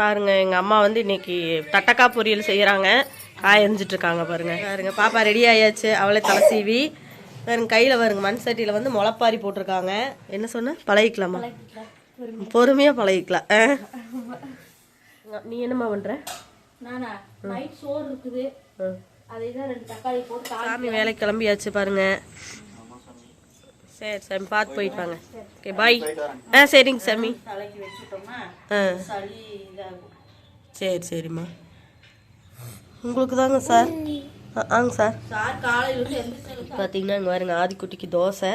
பாருங்கள் எங்கள் அம்மா வந்து இன்றைக்கி தட்டக்காய் பொரியல் செய்கிறாங்க காயஞ்சிட்ருக்காங்க பாருங்கள் பாருங்கள் பாப்பா ரெடி ஆயாச்சு. அவளே தலை சீவி. பாருங்க கையில் வருங்க மண் சட்டியில் வந்து முளப்பாரி போட்டிருக்காங்க. என்ன சொன்ன? பழகிக்கலாமா? பொறுமையாக பழகிக்கலாம். நீ என்னம்மா பண்ணுற சாமி வேலை கிளம்பியாச்சு பாருங்கள் சரி சாமி பார்த்து போயிட்டு வாங்க ஓகே பாய் ஆ சரிங்க சாமி. ஆ. சரி சரிம்மா. உங்களுக்கு தாங்க சார்? ஆ ஆங்க சார். பார்த்தீங்கன்னா இங்கே பாருங்க ஆதிக்குட்டிக்கு தோசை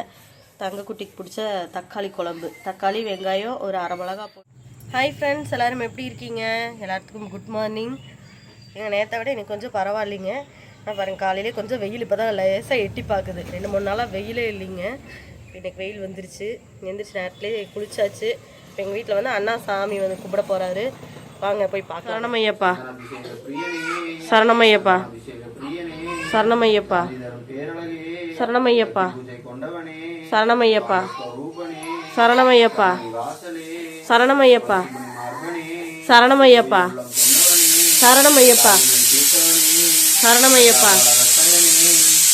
தங்கக்குட்டிக்கு பிடிச்ச தக்காளி குழம்பு. தக்காளி வெங்காயம் ஒரு அரை மிளகா போட்டு ஹாய் ஃப்ரெண்ட்ஸ் எல்லோரும் எப்படி இருக்கீங்க? எல்லாத்துக்கும் குட் மார்னிங் எங்கள் நேற்றை விட எனக்கு கொஞ்சம் பரவாயில்லைங்க. நான் பாருங்கள் காலையிலே கொஞ்சம் வெயில் இப்போ தான் லேசாக எட்டி பார்க்குது. ரெண்டு மூணு நாளாக வெயிலே இல்லைங்க. இன்றைக்கு வெயில் வந்துருச்சு எந்திரிச்சு நேரத்துலேயே குளிச்சாச்சு இப்போ எங்கள் வீட்டில் வந்து அண்ணா சாமி வந்து கும்பிட போகிறாரு வாங்க போய் பார்க்க சரணமையப்பா சரணமையப்பா சரணமையப்பா சரணமையப்பா சரணமையப்பா சரணமையப்பா சரணமையப்பா சரணமையப்பா சரணமையப்பா சரணமையப்பா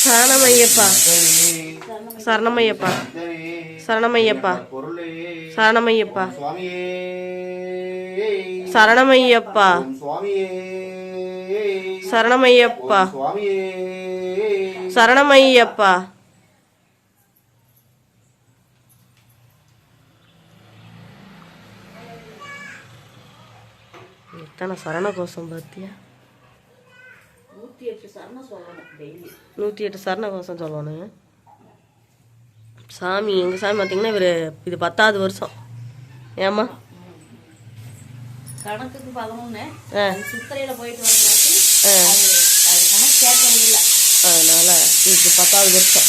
சரணமையப்பா சரணமையப்பா. சரணமையப்பா. சரணமையப்பா. சரணமையப்பா. சரணமையப்பா. சரணமையப்பா. எத்தனை சரண கோஷம் பார்த்தியா நூத்தி எட்டு சரணம் சொல்லணும் டெய்லி. நூற்றி எட்டு சரண கோஷம் சொல்லணுங்க சாமி எங்கள் சாமி பார்த்தீங்கன்னா இவர் இது பத்தாவது வருஷம். ஏம்மா? கணக்குக்கு பதினொன்னு. ஆ. சித்திரையில போயிட்டு வரலாச்சு அது அது கணக்கு கேட்கறது இல்ல அதனால இது பத்தாவது வருஷம்.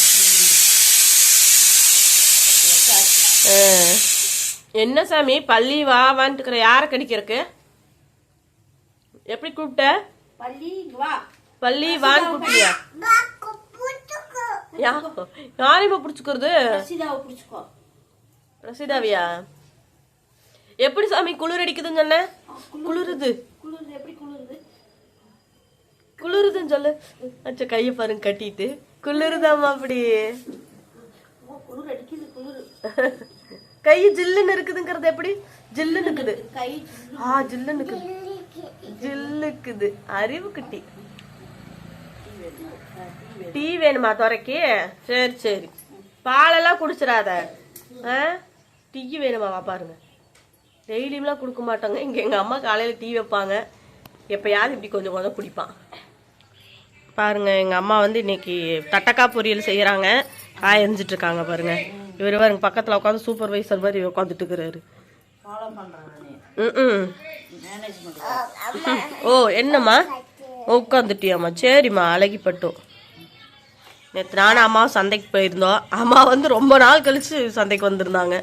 என்ன சாமி? பள்ளி வா வான்ட்டுக்கிற யாரை கடிக்கிறக்கு எப்படி கூப்பிட்ட? பள்ளி வா. பள்ளி வான் கூப்பிட்டியா? யாரையுமா பிடிச்சிக்கிறது? ரசிதாவை பிடிச்சுக்கோ. ரசிதாவியா? எப்படி சாமி குளிர் அடிக்குதுன்னு சொன்ன? குளிருது. குளிருதுன்னு சொல்லு. அச்சா கையை பாருங்க கட்டிட்டு. குளிருதாம்மா அப்படி. கை ஜில்லுன்னு இருக்குதுங்கிறது எப்படி? ஜில்லுன்னு இருக்குது. ஆ ஜில்லுன்னு இருக்குது. ஜில்லுக்குது. அறிவு குட்டி. டீ வேணுமா துறைக்கு சரி சரி. பாலெல்லாம் குடிச்சிடாத. ஆ? டீ வேணுமாவா பாருங்க. டெய்லியும்லாம் கொடுக்க மாட்டாங்க. இங்கே எங்கள் அம்மா காலையில் டீ வைப்பாங்க. எப்பயாவது இப்படி கொஞ்சம் கொஞ்சம் குடிப்பான். பாருங்க எங்கள் அம்மா வந்து இன்னைக்கு தட்டக்காய் பொரியல் செய்கிறாங்க காய் எரிஞ்சிட்டு இருக்காங்க பாருங்க. இவர் பாருங்க பக்கத்தில் உட்காந்து சூப்பர்வைசர் மாதிரி உட்காந்துட்டு இருக்கிறாரு ம் ஓ என்னம்மா? உட்காந்துட்டியாம்மா சரிம்மா அழகிப்பட்டோம். நேற்று நானும் அம்மாவும் சந்தைக்கு போயிருந்தோம். அம்மா வந்து ரொம்ப நாள் கழிச்சு சந்தைக்கு வந்திருந்தாங்க.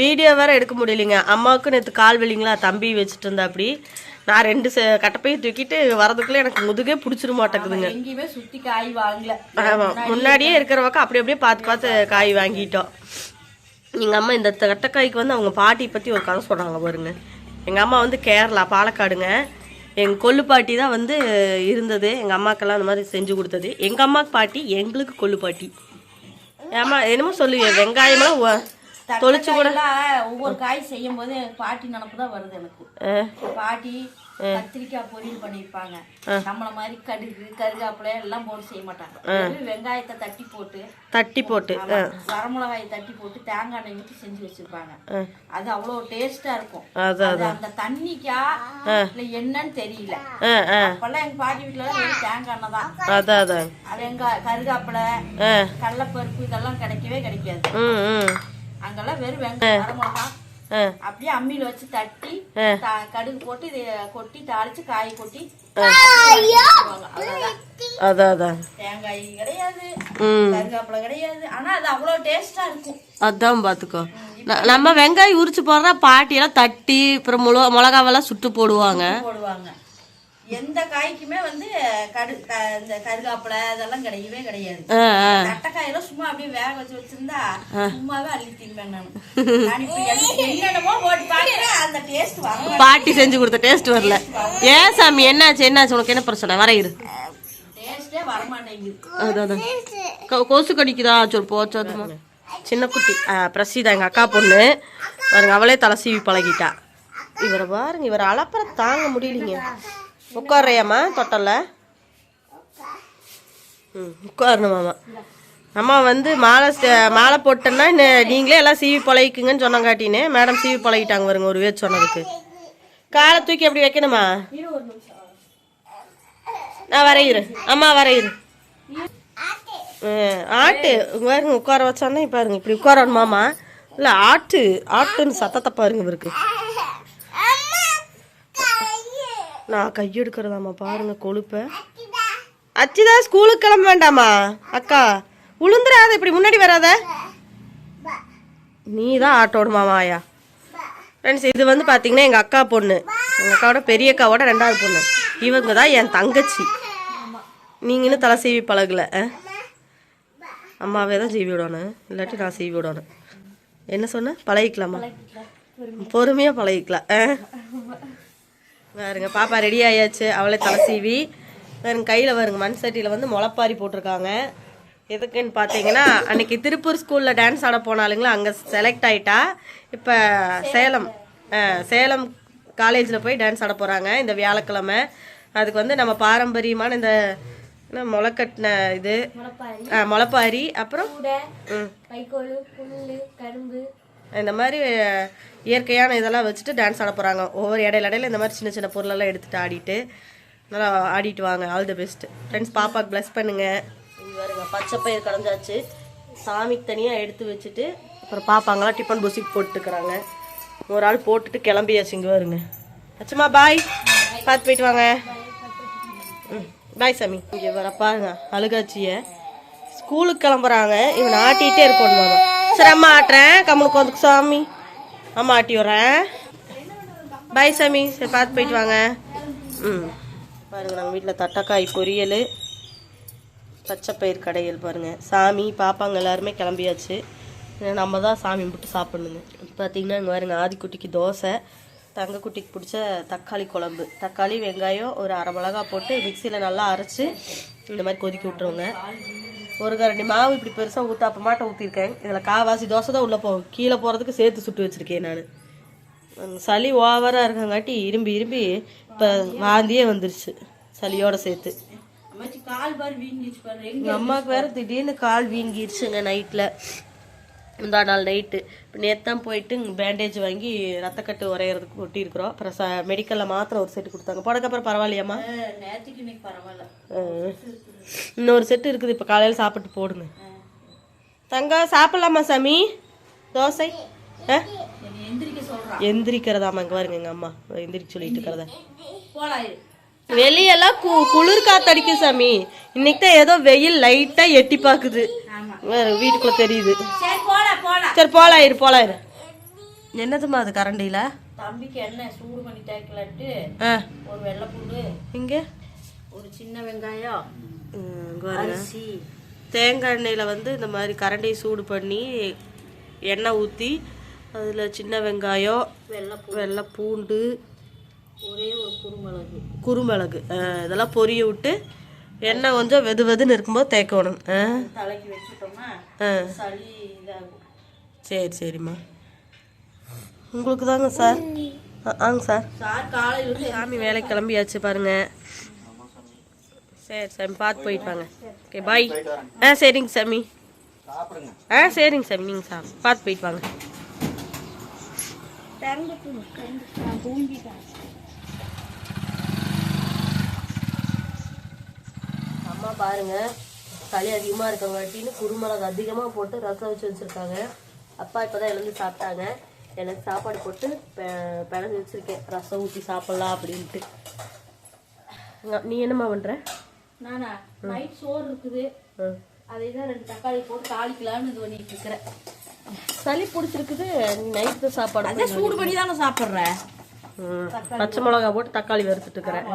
வீடியோ வேற எடுக்க முடியலைங்க. அம்மாவுக்கு நேற்று கால் வலிங்களா? தம்பி வச்சுட்டு இருந்தா அப்படி நான் ரெண்டு கட்டப்பையை தூக்கிட்டு வரதுக்குள்ளே எனக்கு முதுகே பிடிச்சிட மாட்டேங்குதுங்க. எங்கேயுமே சுத்தி காய் வாங்கல. ஆமா முன்னாடியே இருக்கிற பக்கம் அப்படி அப்படியே பார்த்து பார்த்து காய் வாங்கிட்டோம். எங்கள் அம்மா இந்த தட்டக்காய்க்கு வந்து அவங்க பாட்டி பற்றி ஒரு கதை சொல்கிறாங்க பாருங்க. எங்கள் அம்மா வந்து கேரளா பாலக்காடுங்க. எங்கள் கொள்ளு பாட்டி தான் வந்து இருந்தது. எங்கள் அம்மாக்கெல்லாம் அந்த மாதிரி செஞ்சு கொடுத்தது. எங்கள் அம்மாக்கு பாட்டி எங்களுக்கு கொள்ளு பாட்டி. ஏமா என்னமோ சொல்லுவேன் வெங்காயமெல்லாம் தொளிச்சு கூட ஒவ்வொரு காய் செய்யும் போது பாட்டி நினப்பு தான் வருது எனக்கு. பாட்டி கத்திரிக்காய் பொரியல் பண்ணிருப்பாங்க. நம்மள மாதிரி கடுகு கருகாப்பிலை எல்லாம் போட்டு செய்ய மாட்டாங்க. வெங்காயத்தை தட்டி போட்டு தட்டி போட்டு வரமிளகாயை தட்டி போட்டு தேங்காய் எண்ணெய் ஊற்றி செஞ்சு வச்சிருப்பாங்க. அது அவ்வளோ டேஸ்டா இருக்கும். அந்த தண்ணிக்கா இல்ல என்னன்னு தெரியல. அப்பெல்லாம் எங்க பாட்டி வீட்டுல தேங்காய் எண்ணெய் தான். அதான் அதான் அது எங்க கருகாப்பிலை கடலைப்பருப்பு இதெல்லாம் கிடைக்கவே கிடைக்காது. அங்கெல்லாம் வெறும் வெங்காயம் வரமிளகா அப்படியே அம்மியில வச்சு தட்டி கடுகு போட்டு இதை கொட்டி தாளிச்சு காய் கொட்டி. அதான் தேங்காய் கிடையாது ம். கருகாப்பிலை கிடையாது. ஆனா அது அவ்வளவு டேஸ்டா இருக்கும். அதான் பார்த்துக்கோ ந- நம்ம வெங்காயம் உரிச்சு போடுறா பாட்டியெல்லாம் தட்டி அப்புறம் முள மிளகாவெல்லாம் சுட்டு போடுவாங்க. போடுவாங்க. எந்த காய்க்குமே வந்து கடு இந்த கருகாப்பிலை இதெல்லாம் கிடையவே கிடையாது. தட்டைக்காயெல்லாம் சும்மா அப்படியே வேக வச்சு வச்சிருந்தா சும்மாவே அள்ளி தின்பேன் நான். என்னென்னமோ போட்டு பாக்குறேன் அந்த டேஸ்ட் வர பாட்டி செஞ்சு கொடுத்த டேஸ்ட் வரல. ஏன் சாமி என்னாச்சு என்னாச்சு? உனக்கு என்ன பிரச்சனை? வர இரு. டேஸ்டே வர மாட்டேங்குது. கொசு கடிக்குதா? சொல் போச்சோதுமா சின்ன குட்டி பிரசீதா எங்கள் அக்கா பொண்ணு. பாருங்க அவளே தலை சீவி பழகிட்டா. இவரை பாருங்க இவரை அளப்பற தாங்க முடியலைங்க. உட்காரையாம்மா தொட்டல ம் உட்காரணுமாம்மா அம்மா வந்து மாலை மாலை போட்டேன்னா நெ- நீங்களே எல்லாம் சீவி பழகிக்குங்கன்னு சொன்னங்காட்டின்னு மேடம் சீவி பழகிட்டாங்க வருங்க ஒரு வேச்சு சொன்னதுக்கு. காலை தூக்கி அப்படி வைக்கணுமா? நான் வரையிரு. அம்மா வரையிரு. ஆட்டு. இங்க பாருங்க உட்கார வச்சோன்னா பாருங்க இப்படி உட்காரணுமாமா இல்லை ஆட்டு ஆட்டுன்னு சத்தத்தை பாருங்க இவருக்கு. நான் கையெடுக்கிறதாம்மா பாருங்க கொழுப்ப. அச்சுதான் ஸ்கூலுக்கு கிளம்ப வேண்டாமா அக்கா உளுந்துராத இப்படி முன்னாடி வராத. நீ தான் ஆட்டோட மாமாயா. ஃப்ரெண்ட்ஸ் இது வந்து பார்த்தீங்கன்னா எங்கள் அக்கா பொண்ணு. எங்கள் அக்காவோட பெரிய அக்காவோட ரெண்டாவது பொண்ணு. இவங்க தான் என் தங்கச்சி. நீங்கள் இன்னும் தலை சீவி பழகல ஆ? அம்மாவே தான் சீவி விடணும் இல்லாட்டி நான் சீவி விடணும் என்ன சொன்ன? பழகிக்கலாமா? பொறுமையாக பழகிக்கலாம் ஆ? பாருங்க பாப்பா ரெடி ஆயாச்சு. அவளே தலை சீவி. பாருங்க கையில் பாருங்க மண் சட்டியில் வந்து முளைப்பாரி போட்டிருக்காங்க. எதுக்குன்னு பார்த்தீங்கன்னா அன்னைக்கு திருப்பூர் ஸ்கூலில் டான்ஸ் ஆட போனாலுங்களா அங்கே செலக்ட் ஆயிட்டா. இப்போ சேலம் சேலம் காலேஜில் போய் டான்ஸ் ஆட போகிறாங்க இந்த வியாழக்கிழமை. அதுக்கு வந்து நம்ம பாரம்பரியமான இந்த என்ன முளைக்கட்டின இது முளைப்பாரி. அப்புறம் ம். இந்த மாதிரி இயற்கையான இதெல்லாம் வச்சுட்டு டான்ஸ் ஆட போகிறாங்க ஒவ்வொரு இடையில இடையில இந்த மாதிரி சின்ன சின்ன பொருளெல்லாம் எடுத்துட்டு ஆடிட்டு நல்லா ஆடிட்டு வாங்க. ஆல் தி பெஸ்ட் ஃப்ரெண்ட்ஸ் பாப்பாக்கு ப்ளஸ் பண்ணுங்க. இங்க பாருங்க பச்சை பயிர் கடைஞ்சாச்சு. சாமிக்கு தனியாக எடுத்து வச்சுட்டு அப்புறம் பாப்பாங்களாம் டிஃபன் பூசி போட்டுக்கிறாங்க. ஒரு ஆள் போட்டுட்டு கிளம்பியாச்சு இங்கே வருங்க அச்சம்மா பாய் பார்த்து போயிட்டு வாங்க. ம் பாய் சாமி. இங்கே வர பாருங்க அழுகாச்சிய. ஸ்கூலுக்கு கிளம்புறாங்க. இவன் ஆட்டிகிட்டே இருக்கணும் மாமா சரி அம்மா ஆட்டுறேன். கம்முனுக்கு வந்து சாமி. அம்மா ஆட்டி விட்றேன். பாய் சாமி. சரி பார்த்து போயிட்டு வாங்க. ம். பாருங்கள் நம்ம வீட்டில் தட்டக்காய் பொரியல் பச்சைப்பயிர் கடையல் பாருங்க. சாமி பாப்பாங்க எல்லாருமே கிளம்பியாச்சு. நம்ம தான் சாமி கும்பிட்டு சாப்பிடணுங்க. பார்த்தீங்கன்னா இங்கே பாருங்கள் ஆதிக்குட்டிக்கு தோசை தங்கக்குட்டிக்கு பிடிச்ச தக்காளி குழம்பு. தக்காளி வெங்காயம் ஒரு அரை மிளகா போட்டு மிக்சியில் நல்லா அரைச்சி இந்த மாதிரி கொதிக்க விட்ருவோங்க ஒரு கரண்டி மாவு இப்படி பெருசாக ஊத்தாப்ப மாட்டை ஊற்றிருக்கேன் இதில் காவாசி தோசை தான் உள்ளே போகும். கீழே போகிறதுக்கு சேர்த்து சுட்டு வச்சுருக்கேன் நான். சளி ஓவராக இருக்கங்காட்டி இரும்பி இரும்பி இப்போ வாந்தியே வந்துருச்சு. சளியோட சேர்த்து. எங்கள் அம்மாவுக்கு வேற திடீர்னு கால் வீங்கிருச்சுங்க நைட்டில் முந்தா நாள் நைட்டு. இப்போ நேற்று தான் போயிட்டு பேண்டேஜ் வாங்கி ரத்தக்கட்டு உரையிறதுக்கு ஒட்டியிருக்கிறோம். அப்புறம் ச மெடிக்கலில் மாத்திரை ஒரு செட்டு கொடுத்தாங்க. போனதுக்கப்புறம் பரவாயில்லையாம்மா. இன்னொரு செட்டு இருக்குது. இப்போ காலையில் சாப்பிட்டு போடுங்க தங்கம் சாப்பிட்லாமா சாமி? தோசை? ஆ? என்னை எந்திரிக்க சொல்றான் எந்திரிக்கிறதாம்மா. இங்கே பாருங்க எங்கள் அம்மா. எந்திரிக்க சொல்லிட்டு இருக்கிறத. வெளியெல்லாம் கு குளிர் காத்தடிக்கும் சாமி. இன்னைக்கு தான் ஏதோ வெயில் லைட்டா எட்டி வேற வீட்டுக்குள்ள தெரியுது. சரி போலாயிரு போலாயிரு என்னதுமா அது கரண்டியில? தம்பிக்கு என்ன சூடு பண்ணி தேய்க்கலான்ட்டு ஆ. ஒரு வெள்ளைப்பூண்டு இங்க? ஒரு சின்ன வெங்காயம் அரிசி. தேங்காய் எண்ணெயில் வந்து இந்த மாதிரி கரண்டியை சூடு பண்ணி எண்ணெய் ஊற்றி அதில் சின்ன வெங்காயம் வெள்ளைப்பூ வெள்ளை பூண்டு ஒரே ஒரு குருமிளகு குருமிளகு இதெல்லாம் பொரிய விட்டு எண்ணெய் கொஞ்சம் வெது வெதுன்னு இருக்கும்போது தேய்க்கணும். தலைக்கு வச்சுட்டோம்னா சளி சரி சரிம்மா. உங்களுக்கு தாங்க சார்? ஆ- ஆங்க சார். சார் சாமி வேலைக்கு கிளம்பியாச்சு பாருங்க. சரி சாமி பார்த்து போயிட்டு வாங்க. Okay bye. ஆ சரிங்க சாமி. ஆ சரிங்க சாமி நீங்கள் சார் பார்த்து போயிட்டு வாங்க. அம்மா பாருங்க சளி அதிகமாக இருக்கங்காட்டின்னு குருமிளகு அதிகமாக போட்டு ரசம் வச்சு வச்சுருக்காங்க. அப்பா இப்போ தான் எழுந்து சாப்பிட்டாங்க. எனக்கு சாப்பாடு போட்டு பெ- பிணைஞ்சு வச்சுருக்கேன். ரசம் ஊற்றி சாப்பிட்லாம் அப்படின்ட்டு. நீ என்னம்மா பண்ணுற நானா? நைட் சோறு இருக்குது. அதை தான் ரெண்டு தக்காளி போட்டு தாளிக்கலாம்னு இது பண்ணிட்டு இருக்கிறேன். சளி பிடிச்சிருக்குது. நைட்டு சாப்பாடு சூடு பண்ணி தானே சாப்பிட்றேன். பச்சை மிளகா போட்டு தக்காளி வறுத்துட்டு இருக்கிறேன்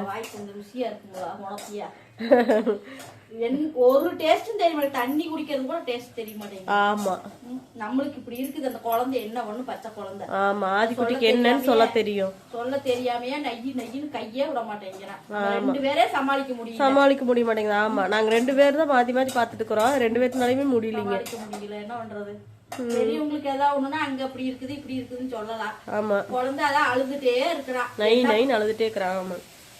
ஒரு டேஸ்டும் தெரிய மாட்டேங்குது தண்ணி குடிக்கிறது கூட டேஸ்ட் தெரிய மாட்டேங்குது ஆமா நம்மளுக்கு இப்படி இருக்குது அந்த குழந்தை என்ன பண்ணு பச்சை குழந்தை. ஆமா ஆதிக்குட்டிக்கு என்னன்னு சொல்ல தெரியும். சொல்ல தெரியாமையே நெய்யி நெய்யின்னு கையே விட மாட்டேங்கிறான். ரெண்டு பேரே சமாளிக்க முடியல. சமாளிக்க முடிய மாட்டேங்குது ஆமா. நாங்க ரெண்டு பேர் தான் மாத்தி மாத்தி பாத்துட்டு இருக்கிறோம் ரெண்டு பேர்த்துனாலையுமே முடியலைங்க. முடியல என்ன பண்றது? பெரியவங்களுக்கு ஏதாவது ஒண்ணுன்னா அங்க அப்படி இருக்குது இப்படி இருக்குதுன்னு சொல்லலாம். ஆமா. குழந்தை அதான் அழுதுட்டே இருக்கிறான் நை நைன்னு அழுதுட்டே இருக்கிறான் ஆமா.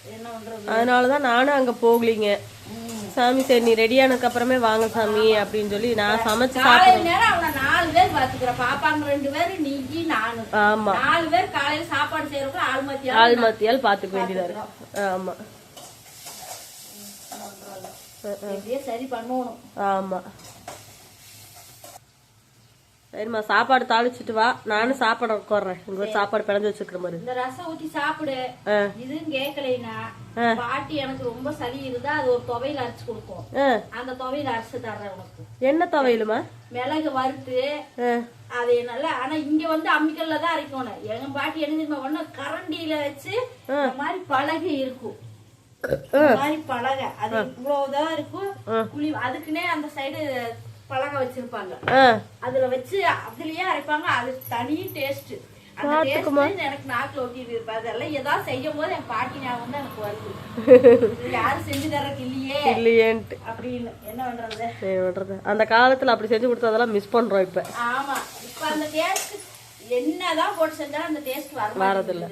என்ன பண்றது? அதனாலதான் நானும் அங்க போகலீங்க. சாமி சரி நீ ரெடி ஆனதுக்கு அப்புறமே வாங்க சாமி அப்படின்னு சொல்லி நான் சமைச்சு காலையில நேரம் அவனை நாலு பேர் பாத்துக்கிறேன் பாப்பாங்க ரெண்டு பேரு நீ நானு ஆமா. நாலு பேர் காலையில சாப்பாடு செய்யறப்ப ஆள் மத்தியா ஆள் மத்தியால் பாத்துக்க வேண்டியதா இருக்கு. ஆமா. சரி பண்ணணும். ஆமா. சரிம்மா சாப்பாடு தாளிச்சிட்டு வா. நானும் சாப்பாடு உட்காடுறேன் இங்க ஒரு சாப்பாடு பிணைஞ்சு வச்சுக்கிற மாதிரி. இந்த ரசம் ஊத்தி சாப்பிடு. இதுவும் கேட்கலைனா பாட்டி எனக்கு ரொம்ப சளி இருந்தா அது ஒரு துவையில அரைச்சு கொடுக்கும். அந்த துவையில அரைச்சு தர்றேன் உனக்கு. என்ன துவையலுமா? மிளகு வறுத்து அது நல்லா ஆனா இங்க வந்து அம்மிக்கல்ல தான் அரைக்கணும் எங்க பாட்டி என்ன ஒண்ணு கரண்டியில வச்சு இந்த மாதிரி பலகை இருக்கும். மாதிரி பலகை. அது இவ்வளவுதான் இருக்கும். புளி அதுக்குன்னே அந்த சைடு பலகை வச்சிருப்பாங்க. அதுல வச்சு அதுலயே அரைப்பாங்க. அது தனி டேஸ்ட் எனக்கு நாக்குல இருப்பேன் அதெல்லாம் ஏதாவது செய்யும் போது என் பாட்டி ஞாபகம் தான் எனக்கு வருது. யாரும் செஞ்சு தரக்கு இல்லையே. இல்லையேன்ட்டு. அப்படின்னு. என்ன பண்றது? பண்றது அந்த காலத்துல அப்படி செஞ்சு கொடுத்ததெல்லாம் மிஸ் பண்றோம் இப்ப. ஆமா. இப்ப அந்த டேஸ்ட் என்னதான் போட்டு செஞ்சாலும் அந்த டேஸ்ட் வரதில்ல.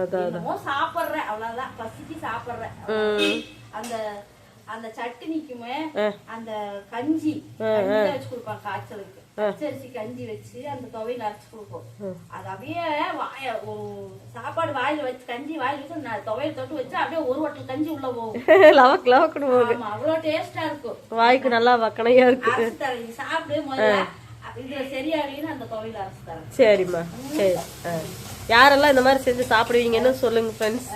அதான் என்னமோ சாப்பிடுறேன். அவ்வளவுதான். பசிக்கு சாப்பிடுறேன். அந்த அந்த சட்னிக்குமே அந்த கஞ்சி வச்சு கொடுப்பாங்க காய்ச்சலுக்கு. பச்சரிசி கஞ்சி வச்சு அந்த துவையில அரைச்சு கொடுப்போம். அது அப்படியே வாய சாப்பாடு வாயில வச்சு கஞ்சி வாயில வச்சு நான் துவையல் தொட்டு வச்சு அப்படியே ஒரு வட்டல் கஞ்சி உள்ள போகும். லவக்கு லவக்குன்னு அவ்வளவு டேஸ்டா இருக்கும். வாய்க்கு நல்லா வக்கனையா இருக்கு சாப்பிடு முதல்ல. இதுல சரியாகலின்னு அந்த துவையில அரைச்சு தரேன். சரிம்மா. சரி. யாரெல்லாம் இந்த மாதிரி செஞ்சு சாப்பிடுவீங்கன்னு சொல்லுங்க ஃப்ரெண்ட்ஸ்.